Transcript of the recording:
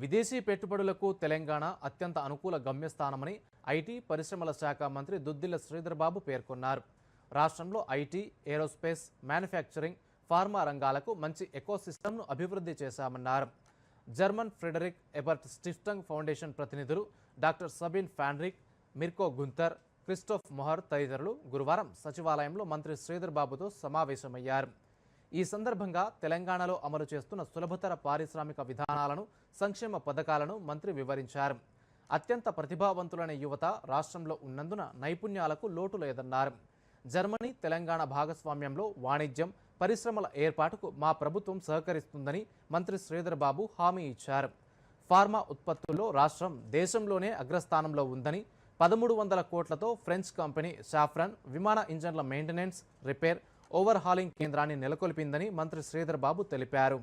విదేశీ పెట్టుబడులకు తెలంగాణ అత్యంత అనుకూల గమ్యస్థానమని ఐటీ పరిశ్రమల శాఖ మంత్రి దుద్దిల్ల శ్రీధర్బాబు పేర్కొన్నారు. రాష్ట్రంలో ఐటీ ఏరోస్పేస్ మ్యానుఫ్యాక్చరింగ్ ఫార్మా రంగాలకు మంచి ఎకోసిస్టమ్ను అభివృద్ధి చేశామన్నారు. German Friedrich Ebert Stiftung foundation ప్రతినిధులు doctor Sabine Fahnrich Mirko Gunther Christoph Mohr తదితరులు గురువారం సచివాలయంలో మంత్రి శ్రీధర్బాబుతో సమావేశమయ్యారు. ఈ సందర్భంగా తెలంగాణలో అమలు చేస్తున్న సులభతర పారిశ్రామిక విధానాలను సంక్షేమ పథకాలను మంత్రి వివరించారు. అత్యంత ప్రతిభావంతులైన యువత రాష్ట్రంలో ఉన్నందున నైపుణ్యాలకు లోటు లేదన్నారు. జర్మనీ తెలంగాణ భాగస్వామ్యంలో వాణిజ్యం పరిశ్రమల ఏర్పాటుకు మా ప్రభుత్వం సహకరిస్తుందని మంత్రి శ్రీధర్ బాబు హామీ ఇచ్చారు. ఫార్మా ఉత్పత్తుల్లో రాష్ట్రం దేశంలోనే అగ్రస్థానంలో ఉందని పదమూడు వందల కోట్లతో ఫ్రెంచ్ కంపెనీ సాఫ్రన్ విమాన ఇంజన్ల మెయింటెనెన్స్ రిపేర్ ఓవర్ హాలింగ్ కేంద్రాన్ని నెలకొల్పిందని మంత్రి శ్రీధర్ బాబు తెలిపారు.